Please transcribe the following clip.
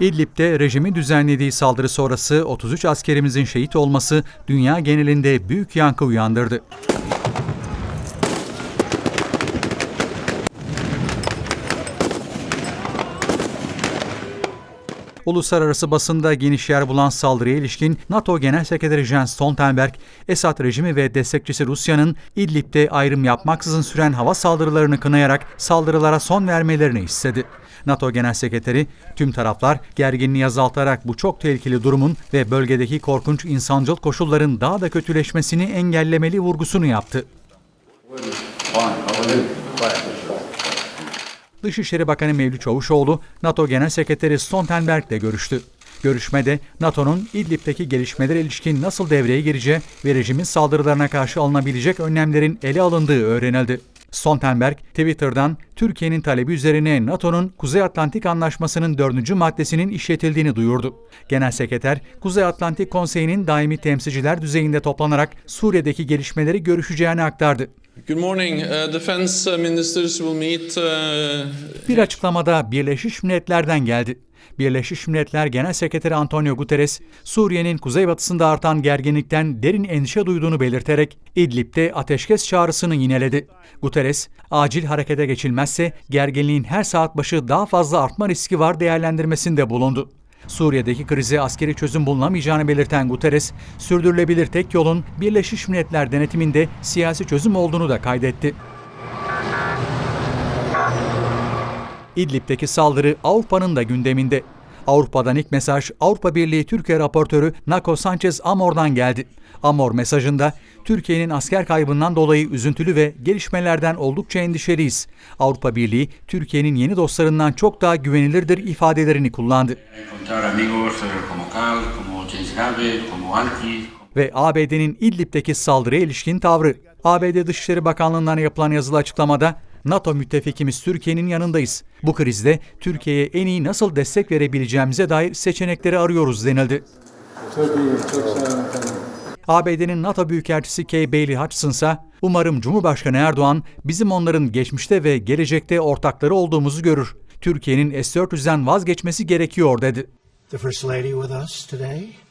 İdlib'de rejimin düzenlediği saldırı sonrası 33 askerimizin şehit olması dünya genelinde büyük yankı uyandırdı. Uluslararası basında geniş yer bulan saldırıya ilişkin NATO Genel Sekreteri Jens Stoltenberg, Esad rejimi ve destekçisi Rusya'nın İdlib'de ayrım yapmaksızın süren hava saldırılarını kınayarak saldırılara son vermelerini istedi. NATO Genel Sekreteri, tüm taraflar gerginliği azaltarak bu çok tehlikeli durumun ve bölgedeki korkunç insancıl koşulların daha da kötüleşmesini engellemeli vurgusunu yaptı. Dışişleri Bakanı Mevlüt Çavuşoğlu, NATO Genel Sekreteri Stoltenberg ile görüştü. Görüşmede NATO'nun İdlib'deki gelişmelere ilişkin nasıl devreye gireceği ve rejimin saldırılarına karşı alınabilecek önlemlerin ele alındığı öğrenildi. Stoltenberg, Twitter'dan Türkiye'nin talebi üzerine NATO'nun Kuzey Atlantik Anlaşması'nın dördüncü maddesinin işletildiğini duyurdu. Genel Sekreter, Kuzey Atlantik Konseyi'nin daimi temsilciler düzeyinde toplanarak Suriye'deki gelişmeleri görüşeceğini aktardı. Good morning. Uh, defense uh, ministers will meet. Uh, Bir açıklamada Birleşmiş Milletler'den geldi. Birleşmiş Milletler Genel Sekreteri Antonio Guterres, Suriye'nin kuzeybatısında artan gerginlikten derin endişe duyduğunu belirterek İdlib'de ateşkes çağrısını yineledi. Guterres, acil harekete geçilmezse gerginliğin her saat başı daha fazla artma riski var değerlendirmesinde bulundu. Suriye'deki krize askeri çözüm bulunamayacağını belirten Guterres, sürdürülebilir tek yolun Birleşmiş Milletler denetiminde siyasi çözüm olduğunu da kaydetti. İdlib'deki saldırı Avrupa'nın da gündeminde. Avrupa'dan ilk mesaj Avrupa Birliği Türkiye raportörü Nako Sanchez Amor'dan geldi. Amor mesajında Türkiye'nin asker kaybından dolayı üzüntülü ve gelişmelerden oldukça endişeliyiz. Avrupa Birliği Türkiye'nin yeni dostlarından çok daha güvenilirdir ifadelerini kullandı. ve ABD'nin İdlib'deki saldırıya ilişkin tavrı. ABD Dışişleri Bakanlığı'ndan yapılan yazılı açıklamada NATO müttefikimiz Türkiye'nin yanındayız. Bu krizde Türkiye'ye en iyi nasıl destek verebileceğimize dair seçenekleri arıyoruz denildi. Çok iyi, çok sağ olun efendim. ABD'nin NATO Büyükelçisi Kay Bailey Hutchinson ise umarım Cumhurbaşkanı Erdoğan bizim onların geçmişte ve gelecekte ortakları olduğumuzu görür. Türkiye'nin S-400'den vazgeçmesi gerekiyor dedi. the First Lady with us today.